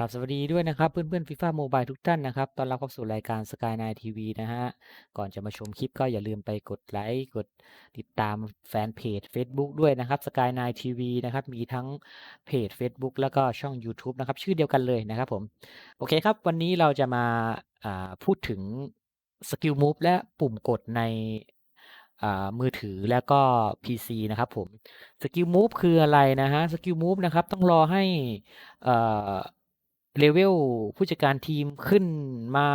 กราบสวัสดีด้วยนะครับเพื่อนๆฟีฟ่าโมบายทุกท่านนะครับตอนรับเข้าสู่รายการ Sky 9 TV นะฮะ ก่อนจะมาชมคลิปก็อย่าลืมไปกดไลค์กดติดตามแฟนเพจ Facebook ด้วยนะครับ Sky 9 TV นะครับ มีทั้งเพจ Facebook แล้วก็ช่อง YouTube นะครับ ชื่อเดียวกันเลยนะครับผม โอเคครับ วันนี้เราจะมาพูดถึงสกิลมูฟและปุ่มกดในมือถือแล้วก็ PC นะครับผมสกิลมูฟคืออะไรนะฮะสกิลมูฟนะครับต้องรอให้ เลเวลผู้จัดการทีมขึ้นมา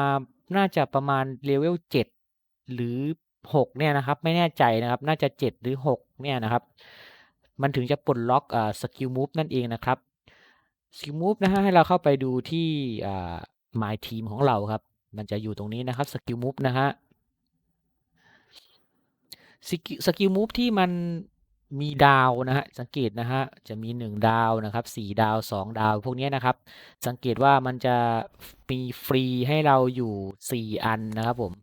น่าจะประมาณเลเวล7หรือ6เนี่ยนะครับ ไม่แน่ใจนะครับ น่าจะ7หรือ6เนี่ยนะครับ มันถึงจะปลดล็อกอ่าสกิลมูฟนั่นเองนะครับสกิลมูฟนะฮะให้เราเข้าไปดูที่อ่า My Team ของเราครับ มันจะอยู่ตรงนี้นะครับสกิลมูฟนะฮะสกิลสกิลมูฟที่มัน มีดาวนะฮะสังเกตนะฮะจะมี 1 ดาวนะครับ4ดาว 2 ดาว พวกนี้นะครับ สังเกตว่ามันจะมีฟรีให้เราอยู่ 4 อันนะครับผม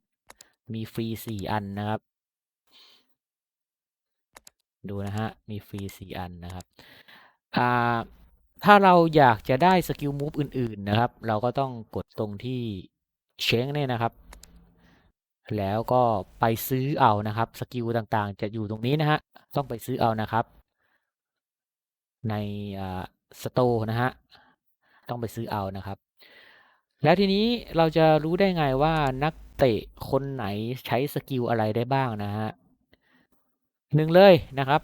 มีฟรี 4 อันนะครับ ดูนะฮะมีฟรี 4 อันนะครับอ่าถ้าเราอยากจะได้สกิลมูฟอื่นๆนะครับ เราก็ต้องกดตรงที่เช้งเนี่ยนะครับ แล้วก็ไปซื้อเอานะครับสกิลต่างๆ จะอยู่ตรงนี้นะฮะ ต้องไปซื้อเอานะครับ ในสโตร์นะฮะต้องไปซื้อเอานะครับ แล้วทีนี้เราจะรู้ได้ไงว่านักเตะคนไหนใช้สกิลอะไรได้บ้างนะฮะหนึ่งเลยนะครับ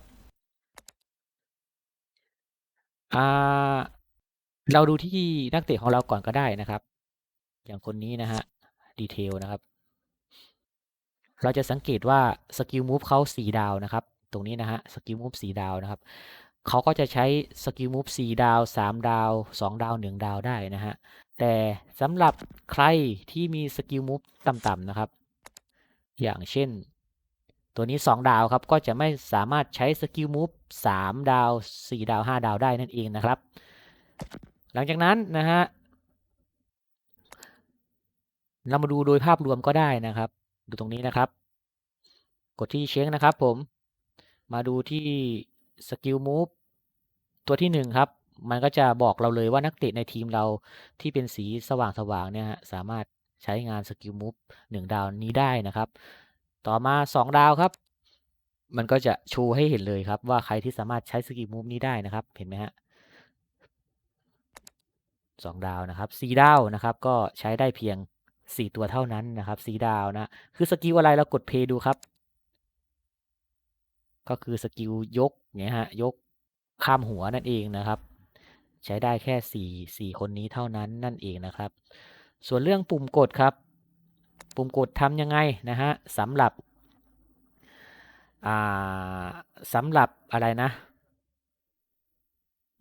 เราดูที่นักเตะของเราก่อนก็ได้นะครับ อย่างคนนี้นะฮะดีเทลนะครับ เราจะสังเกตว่าสกิลมูฟเขาสีดาวนะครับ ตรงนี้นะฮะสกิลมูฟสีดาวนะครับเขาก็จะใช้สกิลมูฟ4ดาว3ดาว2ดาว1ดาวได้นะฮะแต่สำหรับใครที่มีสกิลมูฟต่ำๆนะครับ อย่างเช่น ตัวนี้ 2 ดาวครับ ก็จะไม่สามารถใช้สกิลมูฟ3ดาว 4 ดาว 5 ดาวได้นั่นเองนะครับ หลังจากนั้นนะฮะเรามาดูโดยภาพรวมก็ได้นะครับ ดูตรงนี้นะครับ กดที่เช็คนะครับผม มาดูที่สกิลมูฟตัวที่ 1 ครับ มันก็จะบอกเราเลยว่านักเตะในทีมเราที่เป็นสีสว่างๆเนี่ยสามารถใช้งานสกิลมูฟ1ดาวนี้ได้นะครับ ต่อมา 2 ดาวครับ มันก็จะชูให้เห็นเลยครับ ว่าใครที่สามารถใช้สกิลมูฟนี้ได้นะครับ เห็นไหมฮะสองดาวนะครับสี่ดาวนะครับ ก็ใช้ได้เพียงสี่ตัวเท่านั้นนะครับสีดาวนะ คือสกิลอะไรเรากดเพย์ดูครับ ก็คือสกิลยกเนี่ยฮะยกข้ามหัวนั่นเองนะครับ ใช้ได้แค่สี่สี่คนนี้เท่านั้นนั่นเองนะครับ ส่วนเรื่องปุ่มกดครับ ปุ่มกดทำยังไงนะฮะสำหรับสำหรับอะไรนะ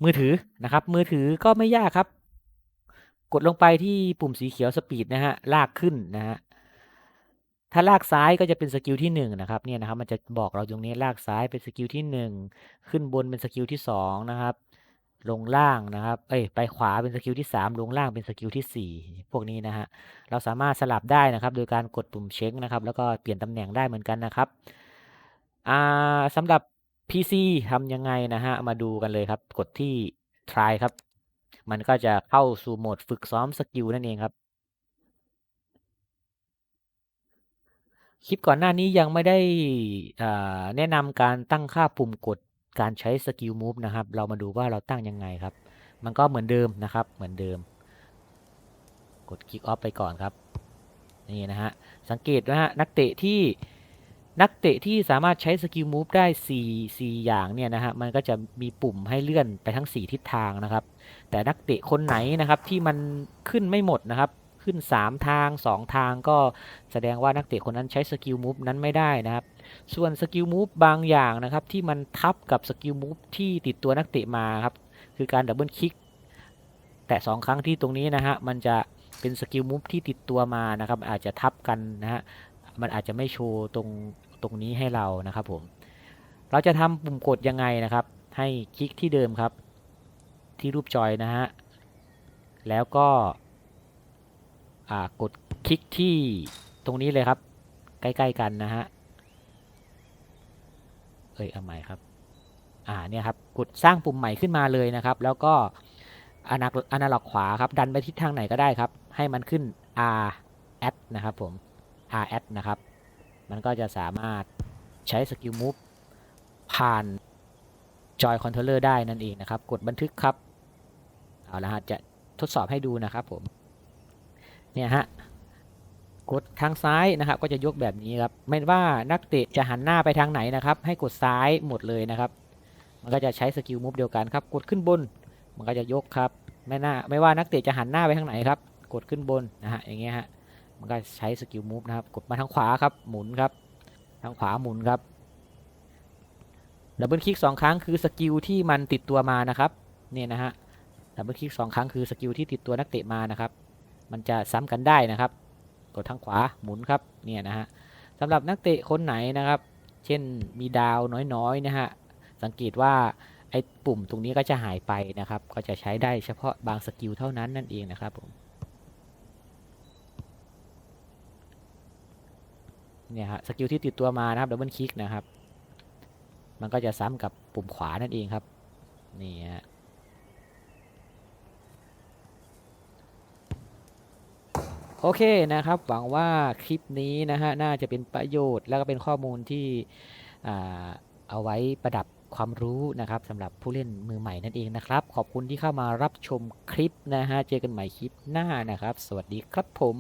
มือถือนะครับ มือถือก็ไม่ยากครับ กดลงไปที่ปุ่มสีเขียวสปีดนะฮะลากขึ้นนะฮะ ถ้าลากซ้ายก็จะเป็นสกิลที่1นนะครับเนี่ยนะครับมันจะบอกเราตรงนี้ลากซ้ายเป็นสกิลที่ 1 ขึ้นบนเป็นสกิลที่2นะครับลงล่างนะครับ เอ้ย ไปขวาเป็นสกิลที่ 3 ลงล่างเป็นสกิลที่ 4 พวกนี้นะฮะ เราสามารถสลับได้นะครับ โดยการกดปุ่มเช็คนะครับ แล้วก็เปลี่ยนตำแหน่งได้เหมือนกันนะครับ อ่าสำหรับ PC ทำยังไงนะฮะ มาดูกันเลยครับ กดที่ try ครับ มันก็จะเข้าสู่โหมดฝึกซ้อมสกิลนั่นเองครับ คลิปก่อนหน้านี้ยังไม่ได้แนะนำการตั้งค่าปุ่มกดการใช้สกิลมูฟนะครับ เรามาดูว่าเราตั้งยังไงครับ มันก็เหมือนเดิมนะครับ เหมือนเดิม กดคลิกออฟไปก่อนครับ นี่นะฮะ สังเกตนะฮะ นักเตะที่นักเตะที่สามารถใช้สกิลมูฟได้4 4อย่างเนี่ยนะฮะ มันก็จะมีปุ่มให้เลื่อนไปทั้ง 4 ทิศทางนะครับ แต่นักเตะคนไหนนะครับที่มันขึ้นไม่หมดนะครับ ขึ้น 3 ทาง 2 ทางก็แสดงว่านักเตะคนนั้นใช้สกิลมูฟนั้นไม่ได้นะครับ ส่วนสกิลมูฟบางอย่างนะครับที่มันทับกับสกิลมูฟที่ติดตัวนักเตะมาครับ คือการดับเบิลคลิกแต่ 2 ครั้งที่ตรงนี้นะฮะมันจะเป็นสกิลมูฟที่ติดตัวมานะครับ อาจจะทับกันนะฮะมันอาจจะไม่โชว์ตรงตรงนี้ให้เรานะครับผมเราจะทำปุ่มกดยังไงนะครับ ให้คลิกที่เดิมครับ ที่รูปจอยนะฮะแล้วก็ กดคลิกที่ตรงนี้เลยครับ ใกล้ ๆ กันนะฮะ เอ้ยเอาใหม่ครับ อ่าเนี่ยครับ กดสร้างปุ่มใหม่ขึ้นมาเลยนะครับ แล้วก็อนาอนาล็อกขวาครับ ดันไปทิศทางไหนก็ได้ครับ ให้มันขึ้น R at นะครับผม R at นะครับ มันก็จะสามารถใช้สกิลมูฟผ่านจอยคอนโทรลเลอร์ได้นั่นเองนะครับ กดบันทึกครับ เอาละฮะ จะทดสอบให้ดูนะครับผม เนี่ยฮะกดทางซ้ายนะครับ ก็จะยกแบบนี้ครับไม่ว่านักเตะจะหันหน้าไปทางไหนนะครับ ให้กดซ้ายหมดเลยนะครับ มันก็จะใช้สกิลมูฟเดียวกันครับ กดขึ้นบน มันก็จะยกครับ ไม่น่าไม่ว่านักเตะจะหันหน้าไปทางไหนครับ กดขึ้นบนนะฮะอย่างเงี้ยฮะมันก็ใช้สกิลมูฟนะครับ กดมาทางขวาครับ หมุนครับ ทางขวาหมุนครับดับเบิลคลิกสองครั้งคือสกิลที่มันติดตัวมานะครับ เนี่ยนะฮะดับเบิลคลิกสองครั้งคือสกิลที่ติดตัวนักเตะมานะครับ มันจะซ้ำกันได้นะครับ กดทางขวาหมุนครับเนี่ยนะฮะสำหรับนักเตะคนไหนนะครับ เช่นมีดาวน้อยๆนะฮะสังเกตว่าไอ้ปุ่มตรงนี้ก็จะหายไปนะครับ ก็จะใช้ได้เฉพาะบางสกิลเท่านั้นนั่นเองนะครับผมเนี่ยฮะสกิลที่ติดตัวมานะครับดับเบิลคลิกนะครับ มันก็จะซ้ำกับปุ่มขวานั่นเองครับนี่ฮะ โอเคนะครับ หวังว่าคลิปนี้นะฮะน่าจะเป็นประโยชน์ แล้วก็เป็นข้อมูลที่เอาไว้ประดับความรู้นะครับสำหรับผู้เล่นมือใหม่นั่นเองนะครับ ขอบคุณที่เข้ามารับชมคลิปนะฮะเจอกันใหม่คลิปหน้านะครับ สวัสดีครับผม